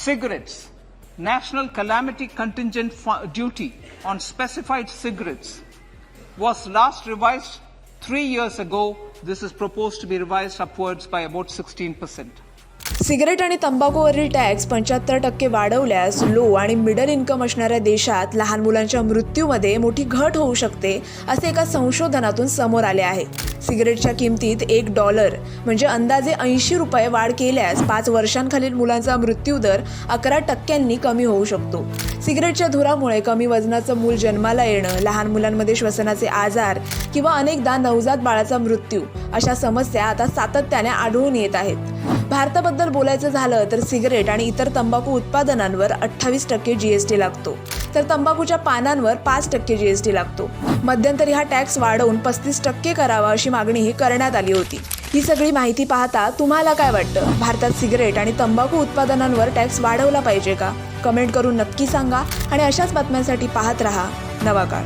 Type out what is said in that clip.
cigarettes, national calamity contingent fu- duty on specified cigarettes was last revised three years ago. This is proposed to be revised upwards by about 16%. Cigarette आणि तंबाखूवरील tax पंच्याहत्तर टक्के वाढवल्यास low आणि middle income असणाऱ्या देशात लहान मुलांच्या मृत्यूमध्ये मोठी घट होऊ शकते असे एका संशोधनातून समोर आले आहे सिगरेटच्या किमतीत एक डॉलर म्हणजे अंदाजे ऐंशी रुपये वाढ केल्यास पाच वर्षांखालील मुलांचा मृत्यूदर अकरा टक्क्यांनी कमी होऊ शकतो. सिगरेटच्या धुरामुळे कमी वजनाचं मूल जन्माला येणं लहान मुलांमध्ये श्वसनाचे आजार किंवा अनेकदा नवजात बाळाचा मृत्यू अशा समस्या आता सातत्याने आढळून येत आहेत. भारताबद्दल बोलायचं झालं तर सिगरेट आणि इतर तंबाखू उत्पादनांवर अठ्ठावीस टक्के जीएसटी लागतो. तर तंबाखूच्या पानांवर पाच टक्के जीएसटी लागतो. मध्यंतरी हा टॅक्स वाढवून पस्तीस टक्के करावा अशी मागणीही करण्यात आली होती. ही सगळी माहिती पाहता तुम्हाला काय वाटतं? भारतात सिगरेट आणि तंबाखू उत्पादनांवर टॅक्स वाढवला पाहिजे का? कमेंट करून नक्की सांगा आणि अशाच बातम्यांसाठी पाहत रहा नवा काळ.